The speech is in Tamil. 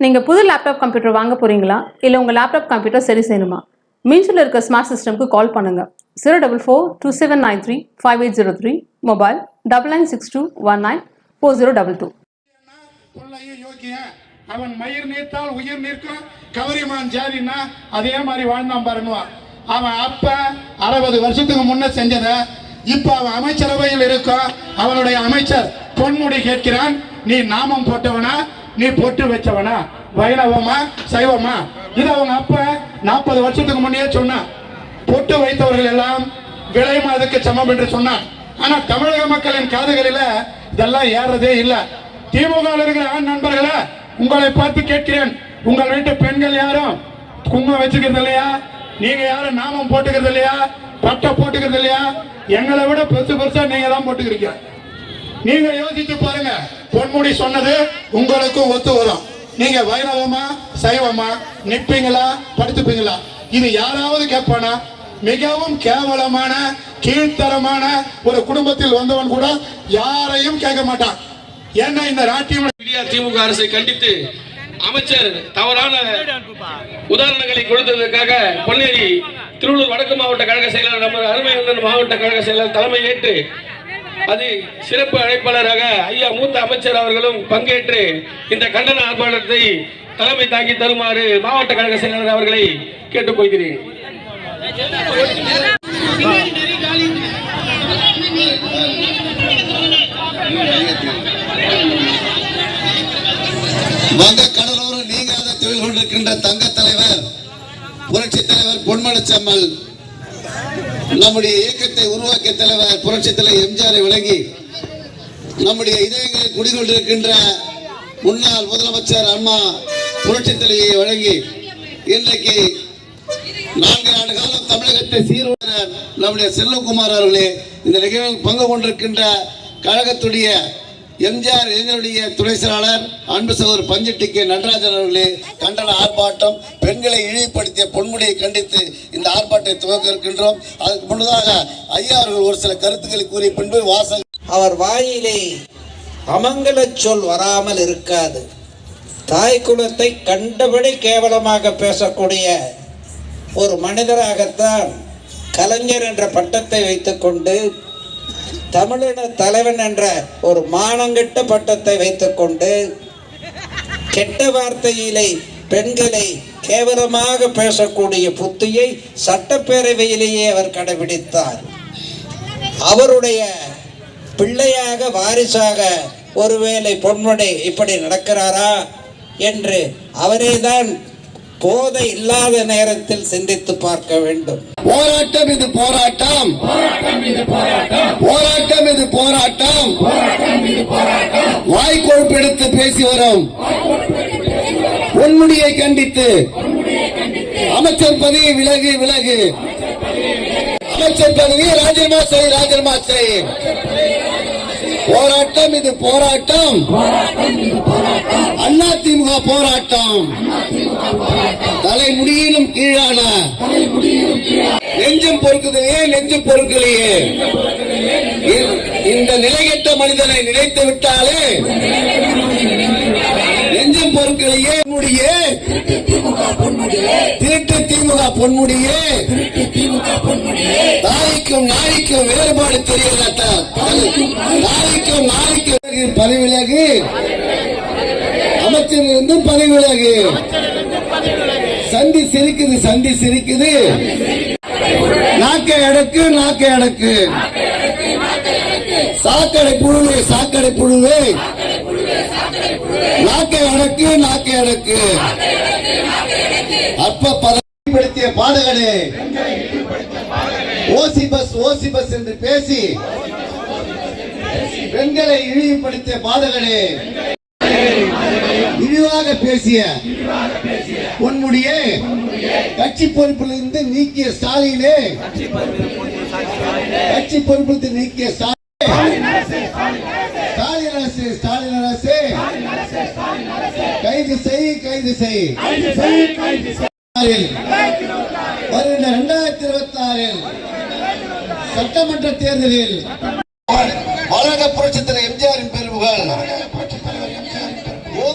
நீங்கள் புது லேப்டாப் கம்ப்யூட்டர் வாங்க போகிறீங்களா இல்லை உங்கள் லேப்டாப் கம்ப்யூட்டர் சரி செய்யணுமா? மீன்ஸில் இருக்க ஸ்மார்ட் சிஸ்டம்க்கு கால் பண்ணுங்கள் zero double four two seven nine three five eight zero three mobile double nine six two one nine four zero double two அவன் மயிர் நீர்த்தால் உயிர் நிற்கும் கவரிமான் ஜாரின்னா அதே மாதிரி வாழ்ந்தான் பாருன்னுவான் அவன் அப்ப அறுபது வருஷத்துக்கு முன்ன செஞ்சத இப்ப அவன் அமைச்சரவையில் இருக்கும் அவனுடைய அமைச்சர் பொன்முடி கேட்கிறான் நீ நாமம் போட்டவனா? நீ பொட்டு வச்சவனா? வைணவமா? சைவமா? இது அவங்க அப்ப நாற்பது வருஷத்துக்கு முன்னே சொன்னான் பொட்டு வைத்தவர்கள் எல்லாம் விளையும் அதுக்கு சமம் என்று சொன்னான் ஆனா தமிழக மக்களின் காதுகளில இதெல்லாம் ஏறதே இல்லை. திமுக இருக்கிற ஆண் நண்பர்களே உங்களை பார்த்து கேட்கிறேன். உங்கள் வீட்டு பெண்கள் யாரும்? குங்குமம் வச்சுக்கிறது இல்லையா? நீங்க யாரும் நாமம் போட்டுக்கிறது இல்லையா? பட்டை போட்டுக்கிறது இல்லையா? எங்களை விட பெருசு பெருசா நீங்க தான் போட்டுக்கிறீங்க. நீங்க யோசிச்சு பாருங்க. பொன்முடி சொன்னது உங்களுக்கும் ஒத்து வரும். நீங்க வைணவமா சைவமா நிப்பீங்களா படுத்துப்பீங்களா? இது யாராவது கேட்பானா? மிகவும் கேவலமான கீழ்த்தரமான ஒரு குடும்பத்தில் வந்தவன் கூட யாரையும் கேட்க மாட்டான். ஏன்னா இந்த நாட்டியம் திமுக அரசை கண்டித்து அமைச்சர் தவறான உதாரணங்களை கொடுத்ததற்காக பொன்னேரி திருவள்ளூர் வடக்கு மாவட்ட கழக செயலாளர் நம்ம அருமை மாவட்ட கழக செயலாளர் தலைமை ஏற்று அது சிறப்பு அழைப்பாளராக ஐயா மூத்த அமைச்சர் அவர்களும் பங்கேற்று இந்த கண்டன ஆர்ப்பாட்டத்தை தலைமை தாங்கி தருமாறு மாவட்ட கழக செயலாளர் அவர்களை கேட்டுக்கொள்கிறேன். வங்க கடலோரம் நீங்காத தொழில் கொண்டிருக்கின்ற தங்க தலைவர் புரட்சி தலைவர் பொன்மனச்சம்மல். நம்முடைய இயக்கத்தை உருவாக்கிய தலைவர் புரட்சி தலைவர் எம்ஜிஆரை வழங்கி நம்முடைய இதயங்களில் குடிகொண்டிருக்கின்ற முன்னாள் முதலமைச்சர் அம்மா புரட்சி தலைவியை வழங்கி இன்றைக்கு நான்கு ஆண்டு காலம் தமிழகத்தை சீர்வனர் நம்முடைய செல்வகுமார் அவர்களே இந்த நிகழ்வில் பங்கு கொண்டிருக்கின்ற கழகத்துடைய எம்ஜிஆர் இளைஞருடைய துணை செயலாளர் அன்பு சகோதரர் பஞ்சட்டி நடராஜன் அவர்களே கண்டன ஆர்ப்பாட்டம் பெண்களை இழிவுபடுத்திய பொன்முடியை கண்டித்து இந்த ஆர்ப்பாட்டத்தை துவக்க இருக்கின்றோம். அதுக்கு முன்னதாக ஐயா அவர்கள் ஒரு சில கருத்துக்களை கூறிய பின்பு வாசல் அவர் வாயிலே அமங்கல சொல் வராமல் இருக்காது. தாய் குலத்தை கண்டபடி கேவலமாக பேசக்கூடிய ஒரு மனிதராகத்தான் கலைஞர் என்ற பட்டத்தை வைத்துக்கொண்டு தமிழின தலைவன் என்ற ஒரு மானங்கெட்ட பட்டத்தை வைத்துக்கொண்டு கெட்ட வார்த்தையிலே பெண்களை கேவலமாக பேசக்கூடிய புத்தியை சட்டப்பேரவையிலேயே அவர் கடைபிடித்தார். அவருடைய பிள்ளையாக வாரிசாக ஒருவேளை பொன்முடி இப்படி நடக்கிறாரா என்று அவரேதான் போதை இல்லாத நேரத்தில் சிந்தித்து பார்க்க வேண்டும். போராட்டம் இது போராட்டம். போராட்டம் இது போராட்டம். வாய்க்கொழுப்பு எடுத்து பேசி வரும். பொன்முடியை கண்டித்து. அமைச்சர் பதவி விலகு விலகு. அமைச்சர் பதவியை ராஜினாமா செய் ராஜினாமா செய் போராட்டம் இது போராட்டம். போராட்டம். தலைமுடியிலும் கீழான. நெஞ்சம் பொறுக்குதலையே நெஞ்சம் பொறுக்கலையே. இந்த நிலையற்ற மனிதனை நினைத்து விட்டாலே நெஞ்சம் பொறுக்கலையே முடியே திருட்டு திமுக பொன்முடியே. தாய்க்கும் நாய்க்கும் வேறுபாடு தெரியலட்டா தாய்க்கும் நாய்க்கும் பதவிலகு அமைச்சரிலிருந்து பதவிவிலகு சந்தி சிரிக்குது சந்தி சிரிக்குது. நாக்கை அடக்கு நாக்கை அடக்கு. சாக்கடை புழுவே சாக்கடை புழுவே. நாக்கை அடக்கு நாக்கை அடக்கு. அப்ப பதவிப்படுத்திய பாதகனே ஓசி பஸ் ஓசி பஸ் என்று பேசி பெண்களை இழிவுபடுத்திய பாதகனே இழிவாக பேசிய பொன்முடியே கட்சி பொறுப்பில் இருந்து நீக்கிய ஸ்டாலினே கட்சி பொறுப்பில் நீக்கிய ஸ்டாலின். ஸ்டாலின் அரசு ஸ்டாலின் அரசு. கைது செய் கைது செய். வருகின்ற இரண்டாயிரத்தி இருபத்தி ஆறில் சட்டமன்ற தேர்தலில் வளர்க புரட்சித்தலை எம்ஜிஆரின்